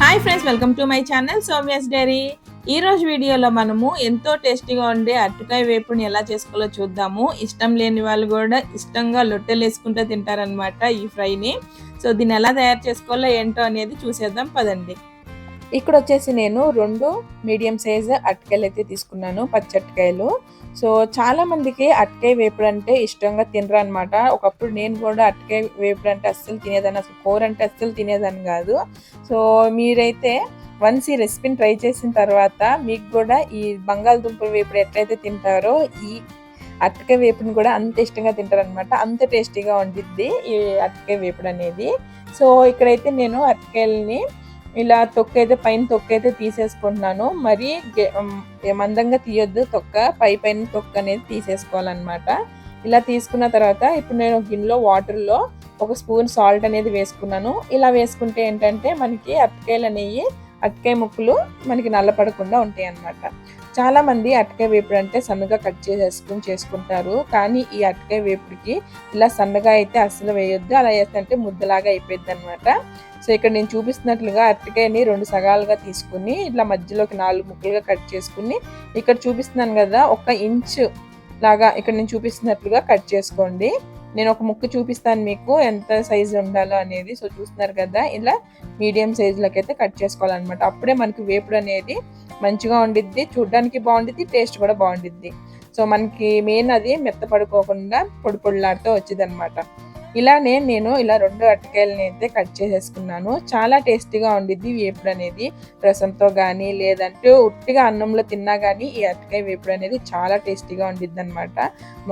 Hi friends welcome to my channel Soumya's diary ఈ రోజు వీడియోలో మనము ఎంతో టేస్టీగా ఉండే అరటికాయ వేపుని ఎలా చేసుకోవాలో చూద్దాము. ఇష్టం లేని వాళ్ళు కూడా ఇష్టంగా లొట్టెలు వేసుకుంటూ తింటారనమాట ఈ ఫ్రైని. సో దీన్ని ఎలా తయారు చేసుకోవాలో ఏంటో అనేది చూసేద్దాం పదండి. ఇక్కడ వచ్చేసి నేను రెండు మీడియం సైజ్ అరటికాయలు అయితే తీసుకున్నాను పచ్చి అరటికాయలు సో చాలా మందికి అరటికాయ వేపుడు అంటే ఇష్టంగా తినరు అనమాట ఒకప్పుడు నేను కూడా అరటికాయ వేపుడు అంటే అస్సలు తినేదాన్ని అసలు కూర అంటే అస్సలు తినేదాన్ని కాదు. సో మీరైతే వన్స్ ఈ రెసిపీని ట్రై చేసిన తర్వాత మీకు కూడా ఈ బంగాళదుంపల వేపుడు ఎట్లయితే తింటారో ఈ అరటికాయ వేపుడుని కూడా అంత ఇష్టంగా తింటారనమాట అంత టేస్టీగా ఉండిద్ది ఈ అరటికాయ వేపుడు అనేది. సో ఇక్కడైతే నేను అరటికాయలని ఇలా తొక్క అయితే పైన తొక్క అయితే తీసేసుకుంటున్నాను. మరి మందంగా తీయొద్దు. తొక్క పై పైన తొక్క అనేది తీసేసుకోవాలన్నమాట. ఇలా తీసుకున్న తర్వాత ఇప్పుడు నేను గిన్నెలో వాటర్లో ఒక స్పూన్ సాల్ట్ అనేది వేసుకున్నాను. ఇలా వేసుకుంటే ఏంటంటే మనకి అరటికాయలు అనేవి అరటికాయ ముక్కలు మనకి నల్లపడకుండా ఉంటాయి అన్నమాట చాలా మంది అరటికాయ వేపుడు అంటే సన్నగా కట్ చేసేసుకుని చేసుకుంటారు. కానీ ఈ అరటికాయ వేపుడికి ఇలా సన్నగా అయితే అస్సలు వేయొద్దు. అలా వేస్తుంటే ముద్దలాగా అయిపోయింది అనమాట సో ఇక్కడ నేను చూపిస్తున్నట్లుగా అరటికాయని రెండు సగాలుగా తీసుకుని ఇట్లా మధ్యలోకి నాలుగు ముక్కలుగా కట్ చేసుకుని ఇక్కడ చూపిస్తున్నాను కదా ఒక ఇంచు లాగా ఇక్కడ నేను చూపిస్తున్నట్లుగా కట్ చేసుకోండి. నేను ఒక ముక్క చూపిస్తాను మీకు ఎంత సైజు ఉండాలో అనేది. సో చూస్తున్నారు కదా ఇలా మీడియం సైజులోకి అయితే కట్ చేసుకోవాలన్నమాట. అప్పుడే మనకి వేపుడు అనేది మంచిగా ఉండిద్ది చూడడానికి బాగుండిద్ది టేస్ట్ కూడా బాగుండిద్ది. సో మనకి మెయిన్ అది మెత్తపడుకోకుండా పొడి పొడిలాడుతూ వచ్చింది అనమాట ఇలానే నేను ఇలా రెండు అరటికాయలని అయితే కట్ చేసేసుకున్నాను. చాలా టేస్టీగా ఉండిద్ది వేపుడు అనేది. రసంతో కానీ లేదంటే ఉట్టిగా అన్నంలో తిన్నా కానీ ఈ అరటికాయ వేపుడు అనేది చాలా టేస్టీగా ఉండిద్ది అనమాట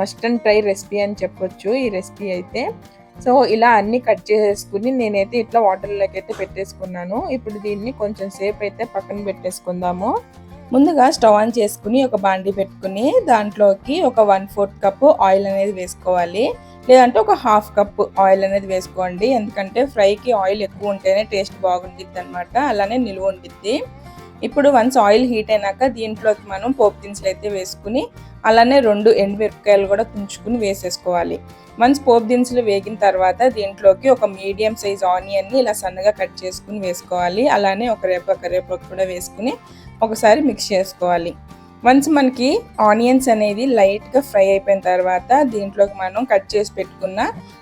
మస్ట్ అండ్ ట్రై రెసిపీ అని చెప్పొచ్చు ఈ రెసిపీ అయితే. సో ఇలా అన్ని కట్ చేసేసుకుని నేనైతే ఇట్లా వాటర్లోకి అయితే పెట్టేసుకున్నాను. ఇప్పుడు దీన్ని కొంచెం సేపు అయితే పక్కన పెట్టేసుకుందాము. ముందుగా స్టవ్ ఆన్ చేసుకుని ఒక బాండి పెట్టుకుని దాంట్లోకి ఒక వన్ ఫోర్త్ కప్ ఆయిల్ అనేది వేసుకోవాలి. లేదంటే ఒక హాఫ్ కప్ ఆయిల్ అనేది వేసుకోండి. ఎందుకంటే ఫ్రైకి ఆయిల్ ఎక్కువ ఉంటేనే టేస్ట్ బాగుంటుంది అనమాట అలానే నిలువ ఉండిద్ది. ఇప్పుడు వన్స్ ఆయిల్ హీట్ అయినాక దీంట్లోకి మనం పోపు దినుసులు అయితే వేసుకుని అలానే రెండు ఎండుమిరపకాయలు కూడా తుంచుకుని వేసేసుకోవాలి. వన్స్ పోపు దినుసులు వేగిన తర్వాత దీంట్లోకి ఒక మీడియం సైజ్ ఆనియన్ని ఇలా సన్నగా కట్ చేసుకుని వేసుకోవాలి. అలానే ఒక రేప కరివేపాకు కూడా వేసుకుని ఒకసారి మిక్స్ చేసుకోవాలి. వన్స్ మనకి ఆనియన్స్ అనేది లైట్గా ఫ్రై అయిపోయిన తర్వాత దీంట్లోకి మనం కట్ చేసి పెట్టుకున్న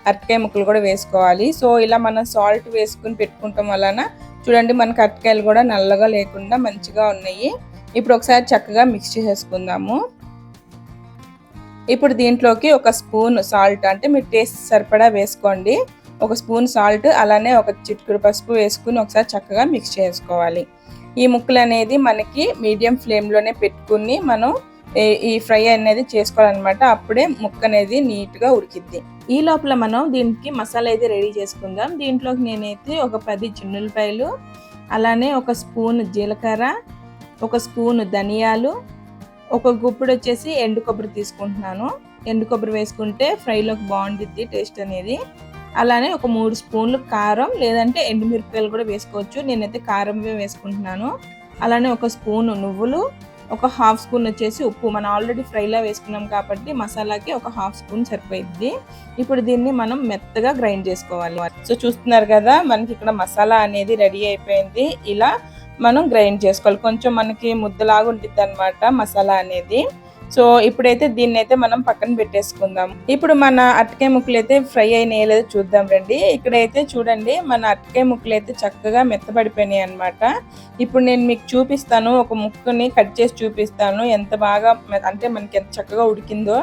అరటికాయ ముక్కలు కూడా వేసుకోవాలి. సో ఇలా మనం సాల్ట్ వేసుకుని పెట్టుకుంటాం వలన చూడండి మనకి అరటికాయలు కూడా నల్లగా లేకుండా మంచిగా ఉన్నాయి. ఇప్పుడు ఒకసారి చక్కగా మిక్స్ చేసేసుకుందాము. ఇప్పుడు దీంట్లోకి ఒక స్పూన్ సాల్ట్ అంటే మీరు టేస్ట్ సరిపడా వేసుకోండి. ఒక స్పూన్ సాల్ట్ అలానే ఒక చిటికెడు పసుపు వేసుకుని ఒకసారి చక్కగా మిక్స్ చేసుకోవాలి. ఈ ముక్కలు అనేది మనకి మీడియం ఫ్లేమ్లోనే పెట్టుకుని మనం ఈ- ఫ్రై అనేది చేసుకోవాలన్నమాట. అప్పుడే ముక్క అనేది నీట్గా ఉడికిద్ది. ఈ లోపల మనం దీనికి మసాలా అయితే రెడీ చేసుకుందాం. దీంట్లోకి నేనైతే ఒక పది చిన్నులపాయలు అలానే ఒక స్పూన్ జీలకర్ర ఒక స్పూన్ ధనియాలు ఒక గుప్పుడు వచ్చేసి ఎండు కొబ్బరి తీసుకుంటున్నాను. ఎండు కొబ్బరి వేసుకుంటే ఫ్రైలోకి బాగుంటుంది టేస్ట్ అనేది. అలానే ఒక మూడు స్పూన్లు కారం లేదంటే ఎండుమిరపకాయలు కూడా వేసుకోవచ్చు. నేనైతే కారమే వేసుకుంటున్నాను. అలానే ఒక స్పూన్ నువ్వులు ఒక హాఫ్ స్పూన్ వచ్చేసి ఉప్పు. మనం ఆల్రెడీ ఫ్రైలో వేసుకున్నాం కాబట్టి మసాలాకి ఒక హాఫ్ స్పూన్ సరిపోయిద్ది. ఇప్పుడు దీన్ని మనం మెత్తగా గ్రైండ్ చేసుకోవాలి. సో చూస్తున్నారు కదా మనకి ఇక్కడ మసాలా అనేది రెడీ అయిపోయింది. ఇలా మనం గ్రైండ్ చేసుకోవాలి. కొంచెం మనకి ముద్దలాగా ఉంటుంది అనమాట మసాలా అనేది. సో ఇప్పుడైతే దీన్ని అయితే మనం పక్కన పెట్టేసుకుందాం. ఇప్పుడు మన అరటికాయ ముక్కలు అయితే ఫ్రై అయినాయో లేదో చూద్దాం రండి. ఇక్కడైతే చూడండి మన అరటికాయ ముక్కలు అయితే చక్కగా మెత్తబడిపోయినాయి అన్నమాట. ఇప్పుడు నేను మీకు చూపిస్తాను ఒక ముక్కని కట్ చేసి చూపిస్తాను. ఎంత బాగా మె- అంటే మనకి ఎంత చక్కగా ఉడికిందో.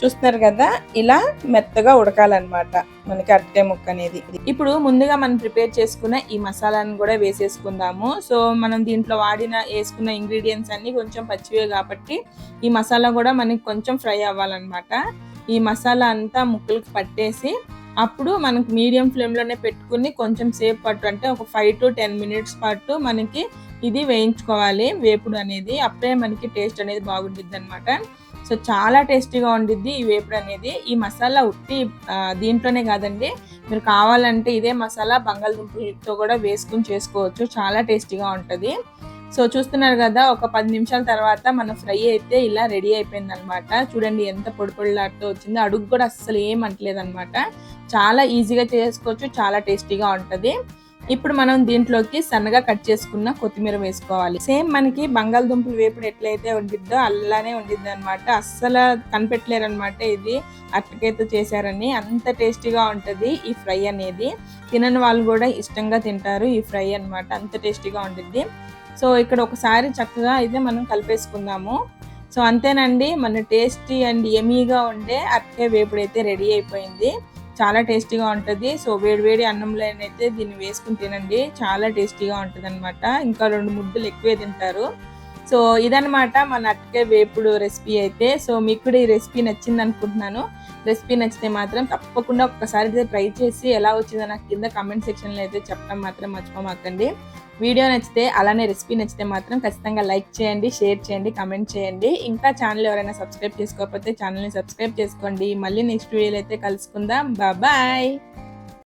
చూస్తున్నారు కదా ఇలా మెత్తగా ఉడకాలన్నమాట మనకి అరటికాయ ముక్క అనేది. ఇప్పుడు ముందుగా మనం ప్రిపేర్ చేసుకున్న ఈ మసాలాను కూడా వేసేసుకుందాము. సో మనం దీంట్లో వాడిన వేసుకున్న ఇంగ్రీడియంట్స్ అన్ని కొంచెం పచ్చివే కాబట్టి ఈ మసాలా కూడా మనకి కొంచెం ఫ్రై అవ్వాలన్నమాట. ఈ మసాలా అంతా ముక్కలకు పట్టేసి అప్పుడు మనకు మీడియం ఫ్లేమ్లోనే పెట్టుకుని కొంచెం సేపు పట్టు అంటే ఒక ఫైవ్ టు టెన్ మినిట్స్ పాటు మనకి ఇది వేయించుకోవాలి. వేపుడు అనేది అప్పుడే మనకి టేస్ట్ అనేది బాగుంటుంది అనమాట సో చాలా టేస్టీగా ఉండిద్ది ఈ వేపుడు అనేది. ఈ మసాలా ఉట్టి దీంట్లోనే కాదండి మీరు కావాలంటే ఇదే మసాలా బంగాళదుంపలతో కూడా వేసుకుని చేసుకోవచ్చు. చాలా టేస్టీగా ఉంటుంది. సో చూస్తున్నారు కదా ఒక పది నిమిషాల తర్వాత మన ఫ్రై అయితే ఇలా రెడీ అయిపోయింది అనమాట చూడండి ఎంత పొడి పొడిలాడుతూ వచ్చింది అడుగు కూడా అస్సలు ఏం అంటలేదు అనమాట చాలా ఈజీగా చేసుకోవచ్చు చాలా టేస్టీగా ఉంటుంది. ఇప్పుడు మనం దీంట్లోకి సన్నగా కట్ చేసుకున్న కొత్తిమీర వేసుకోవాలి. సేమ్ మనకి బంగాళదుంపలు వేపుడు ఎట్లయితే ఉండిద్దో అలానే ఉండిద్ది అనమాట అస్సలు కనిపెట్టలేరు అనమాట ఇది. అట్టకైతే చేశారని అంత టేస్టీగా ఉంటుంది ఈ ఫ్రై అనేది. తినని వాళ్ళు కూడా ఇష్టంగా తింటారు ఈ ఫ్రై అన్నమాట. అంత టేస్టీగా ఉండిద్ది. సో ఇక్కడ ఒకసారి చక్కగా అయితే మనం కలిపేసుకుందాము. సో అంతేనండి. మన టేస్టీ అండ్ ఎమీగా ఉండే అరటికాయ వేపుడు అయితే రెడీ అయిపోయింది. చాలా టేస్టీగా ఉంటుంది. సో వేడివేడి అన్నంలో అయితే దీన్ని వేసుకుని తినండి. చాలా టేస్టీగా ఉంటుంది అనమాట ఇంకా రెండు ముద్దలు ఎక్కువే తింటారు. సో ఇదనమాట మన అరటికాయ వేపుడు రెసిపీ అయితే. సో మీకు కూడా ఈ రెసిపీ నచ్చింది అనుకుంటున్నాను. రెసిపీ నచ్చితే మాత్రం తప్పకుండా ఒక్కసారి అయితే ట్రై చేసి ఎలా వచ్చిందో నాకు కింద కామెంట్ సెక్షన్లో అయితే చెప్పడం మాత్రం మర్చిపోమాకండి. వీడియో నచ్చితే అలానే రెసిపీ నచ్చితే మాత్రం ఖచ్చితంగా లైక్ చేయండి షేర్ చేయండి కమెంట్ చేయండి. ఇంకా ఛానల్ ఎవరైనా సబ్స్క్రైబ్ చేసుకోకపోతే ఛానల్ని సబ్స్క్రైబ్ చేసుకోండి. మళ్ళీ నెక్స్ట్ వీడియోలో అయితే కలుసుకుందాం. బాయ్